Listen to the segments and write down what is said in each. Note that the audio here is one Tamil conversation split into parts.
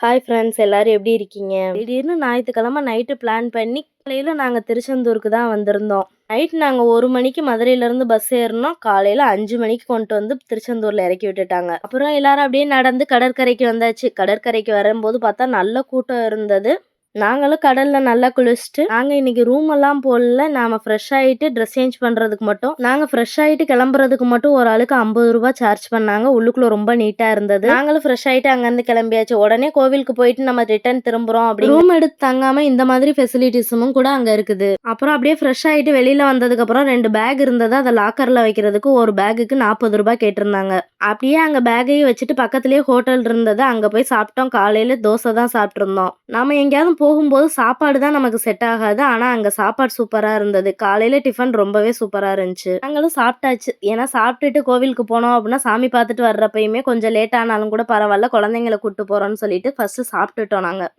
ஹாய் ஃப்ரெண்ட்ஸ் எல்லாரும் எப்படி இருக்கீங்க? திடீர்னு ஞாயிற்றுக்கிழமை நைட்டு பிளான் பண்ணி காலையில் நாங்கள் திருச்செந்தூருக்கு தான் வந்திருந்தோம். நைட் நாங்கள் ஒரு மணிக்கு மதுரையிலேருந்து பஸ் ஏறினோம். காலையில் அஞ்சு மணிக்கு கொண்டு வந்து திருச்செந்தூரில் இறக்கி விட்டுட்டாங்க. அப்புறம் எல்லாரும் அப்படியே நடந்து கடற்கரைக்கு வந்தாச்சு. கடற்கரைக்கு வரும்போது பார்த்தா நல்ல கூட்டம் இருந்தது. நாங்களும் கடலில் நல்லா குளிச்சுட்டு நாங்கள் இன்னைக்கு ரூம் எல்லாம் போடல. நாம ஃப்ரெஷ் ஆகிட்டு ட்ரெஸ் சேஞ்ச் பண்ணுறதுக்கு மட்டும் நாங்கள் ஃப்ரெஷ் ஆகிட்டு கிளம்புறதுக்கு மட்டும் ஒரு ஆளுக்கு ஐம்பது ரூபா சார்ஜ் பண்ணாங்க. உள்ளுக்குள்ள ரொம்ப நீட்டாக இருந்தது. நாங்களும் ஃப்ரெஷ் ஆகிட்டு அங்கேருந்து கிளம்பியாச்சு. உடனே கோவிலுக்கு போயிட்டு நம்ம ரிட்டர்ன் திரும்புகிறோம் அப்படி ரூம் எடுத்து தங்காமல் இந்த மாதிரி ஃபெசிலிட்டிஸும் கூட அங்கே இருக்குது. அப்புறம் அப்படியே ஃப்ரெஷ் ஆகிட்டு வெளியில் வந்ததுக்கப்புறம் ரெண்டு பேக் இருந்தது அதை லாக்கரில் வைக்கிறதுக்கு ஒரு பேக்குக்கு நாற்பது ரூபாய் கேட்டிருந்தாங்க. அப்படியே அங்கே பேக்கையும் வச்சுட்டு பக்கத்துலேயே ஹோட்டல் இருந்தது அங்கே போய் சாப்பிட்டோம். காலையில் தோசை தான் சாப்பிட்ருந்தோம் நம்ம எங்கேயாவது போகும்போது சாப்பாடு தான் நமக்கு செட் ஆகாது. ஆனால் அங்கே சாப்பாடு சூப்பராக இருந்தது. காலையில் டிஃபன் ரொம்பவே சூப்பராக இருந்துச்சு. நாங்களும் சாப்பிட்டாச்சு. ஏன்னா சாப்பிட்டுட்டு கோவிலுக்கு போனோம் அப்படின்னா சாமி பார்த்துட்டு வர்றப்பயுமே கொஞ்சம் லேட் ஆனாலும் கூட பரவாயில்ல. குழந்தைங்களை கூப்பிட்டு போகிறோன்னு சொல்லிட்டு ஃபஸ்ட்டு சாப்பிட்டுட்டோம் நாங்கள்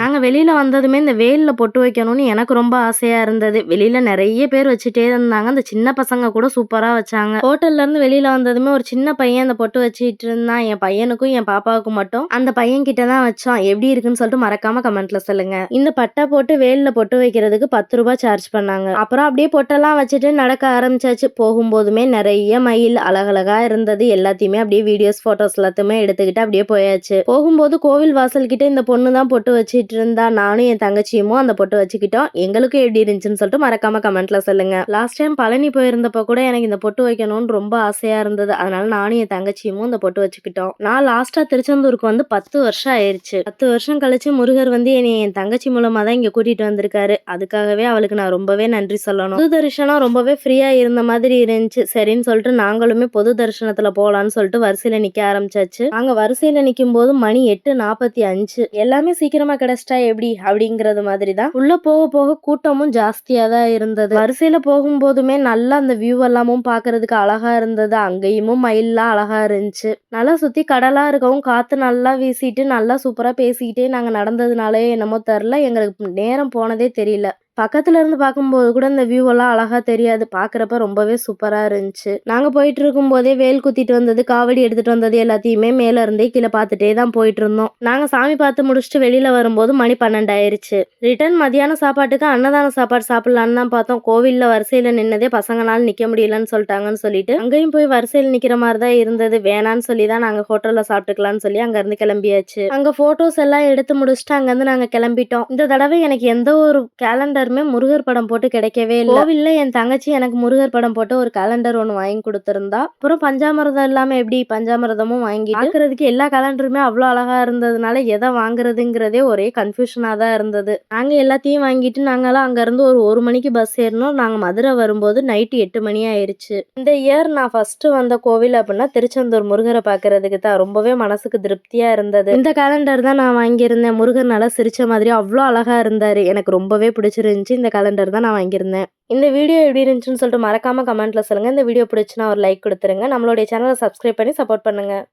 நாங்கள் வெளியில் வந்ததுமே இந்த வெயிலில் பொட்டு வைக்கணும்னு எனக்கு ரொம்ப ஆசையாக இருந்தது. வெளியில் நிறைய பேர் வச்சுட்டே இருந்தாங்க. அந்த சின்ன பசங்க கூட சூப்பராக வச்சாங்க. ஹோட்டல்லேருந்து வெளியில் வந்ததுமே ஒரு சின்ன பையன் அந்த பொட்டு வச்சுட்டு இருந்தான். என் பையனுக்கும் என் பாப்பாவுக்கும் மட்டும். அந்த பையன் கிட்ட தான் வச்சோம். எப்படி இருக்குன்னு சொல்லிட்டு மறக்காம கமெண்ட்ல சொல்லுங்க. இந்த பட்டை போட்டு வெயிலில் பொட்டு வைக்கிறதுக்கு பத்து ரூபாய் சார்ஜ் பண்ணாங்க. அப்புறம் அப்படியே பொட்டெல்லாம் வச்சுட்டு நடக்க ஆரம்பிச்சாச்சு. போகும்போதுமே நிறைய மயில் அழகழகா இருந்தது. எல்லாத்தையுமே அப்படியே வீடியோஸ் போட்டோஸ் எல்லாத்தையுமே எடுத்துக்கிட்டு அப்படியே போயாச்சு. போகும்போது கோவில் வாசல் கிட்ட இந்த பொண்ணு தான் பொட்டு வச்சு வச்சுட்டு இருந்தா நானும் என் தங்கச்சியுமோ அந்த பொட்டு வச்சுக்கிட்டோம். எங்களுக்கும் எப்படி இருந்துச்சுன்னு சொல்லிட்டு மறக்காம கமெண்ட்ல சொல்லுங்க. லாஸ்ட் டைம் பழனி போயிருந்தப்ப கூட எனக்கு இந்த பொட்டு வைக்கணும்னு ரொம்ப ஆசையா இருந்தது. அதனால நானும் என் தங்கச்சியும் இந்த பொட்டு வச்சுக்கிட்டோம். நான் லாஸ்டா திருச்செந்தூருக்கு வந்து பத்து வருஷம் ஆயிருச்சு. பத்து வருஷம் கழிச்சு முருகர் வந்து என்னை என் தங்கச்சி மூலமா தான் இங்க கூட்டிட்டு வந்திருக்காரு. அதுக்காகவே அவளுக்கு நான் ரொம்பவே நன்றி சொல்லணும். பொது தரிசனம் ரொம்பவே ஃப்ரீயா இருந்த மாதிரி இருந்துச்சு. சரின்னு சொல்லிட்டு நாங்களுமே பொது தரிசனத்துல போலான்னு சொல்லிட்டு வரிசையில நிக்க ஆரம்பிச்சாச்சு. நாங்க வரிசையில நிக்கும் போது மணி எட்டு நாற்பத்தி அஞ்சு. எல்லாமே சீக்கிரமா இன்ட்ரெஸ்டா எப்படி அப்படிங்கறது மாதிரி தான் உள்ள போக போக கூட்டமும் ஜாஸ்தியா தான் இருந்தது. வரிசையில போகும்போதுமே நல்லா அந்த வியூ எல்லாமும் பாக்குறதுக்கு அழகா இருந்தது. அங்கேயும் மயில்லாம் அழகா இருந்துச்சு. நல்லா சுத்தி கடலா இருக்கவும் காத்து நல்லா வீசிட்டு நல்லா சூப்பரா பேசிக்கிட்டே நாங்க நடந்ததுனாலே என்னமோ தெரில எங்களுக்கு நேரம் போனதே தெரியல. பக்கத்துல இருந்து பார்க்கும்போது கூட இந்த வியூ எல்லாம் அழகா தெரியாது. பாக்குறப்ப ரொம்பவே சூப்பரா இருந்துச்சு. நாங்க போயிட்டு இருக்கும் போதே வேல் குத்திட்டு வந்தது காவடி எடுத்துட்டு வந்தது எல்லாத்தையுமே மேல இருந்தே கீழே பார்த்துட்டே தான் போயிட்டு இருந்தோம். நாங்க சாமி பார்த்து முடிச்சுட்டு வெளியில வரும்போது மணி பன்னெண்டு ஆயிருச்சு. ரிட்டர்ன் மதியான சாப்பாட்டுக்கு அன்னதான சாப்பாடு சாப்பிடலான்னு தான் பார்த்தோம். கோவில்ல வரிசையில நின்னதே பசங்களால நிக்க முடியலன்னு சொல்லிட்டாங்கன்னு சொல்லிட்டு அங்கேயும் போய் வரிசையில் நிக்கிற மாதிரி தான் இருந்தது. வேணான்னு சொல்லி தான் நாங்க ஹோட்டல்ல சாப்பிட்டுக்கலாம்னு சொல்லி அங்க இருந்து கிளம்பியாச்சு. அங்க போட்டோஸ் எல்லாம் எடுத்து முடிச்சுட்டு அங்க இருந்து நாங்க கிளம்பிட்டோம். இந்த தடவை எனக்கு எந்த ஒரு கேலண்டர் கேலண்டருமே முருகர் படம் போட்டு கிடைக்கவே இல்லை. கோவில்ல என் தங்கச்சி எனக்கு முருகர் படம் போட்டு ஒரு கேலண்டர் ஒன்று வாங்கி கொடுத்துருந்தா. அப்புறம் பஞ்சாமிரதம் இல்லாம எப்படி பஞ்சாமிரதமும் வாங்கி பாக்குறதுக்கு எல்லா கேலண்டருமே அவ்வளோ அழகா இருந்ததுனால எதை வாங்குறதுங்கிறதே ஒரே கன்ஃபியூஷனாக தான் இருந்தது. நாங்க எல்லாத்தையும் வாங்கிட்டு நாங்களாம் அங்கேருந்து ஒரு ஒரு மணிக்கு பஸ் ஏறினோம் நாங்கள் மதுரை வரும்போது நைட்டு எட்டு மணி ஆயிடுச்சு இந்த இயர் நான் ஃபர்ஸ்ட் வந்த கோவில் அப்படின்னா திருச்செந்தூர் முருகரை பார்க்கறதுக்கு தான். ரொம்பவே மனசுக்கு திருப்தியா இருந்தது. இந்த கேலண்டர் தான் நான் வாங்கியிருந்தேன். முருகர் நல்லா சிரிச்ச மாதிரி அவ்வளோ அழகா இருந்தாரு. எனக்கு ரொம்பவே பிடிச்சிருந்துச்சு. இருந்துச்சு இந்த கேலண்டர் தான் நான் வாங்கியிருந்தேன். இந்த வீடியோ எப்படி இருந்துச்சுன்னு சொல்லிட்டு மறக்காமல் கமெண்ட்டில் சொல்லுங்கள் இந்த வீடியோ பிடிச்சுன்னா ஒரு லைக் கொடுத்துருங்க. நம்மளுடைய சேனலை சப்ஸ்கிரைப் பண்ணி சப்போர்ட் பண்ணுங்கள்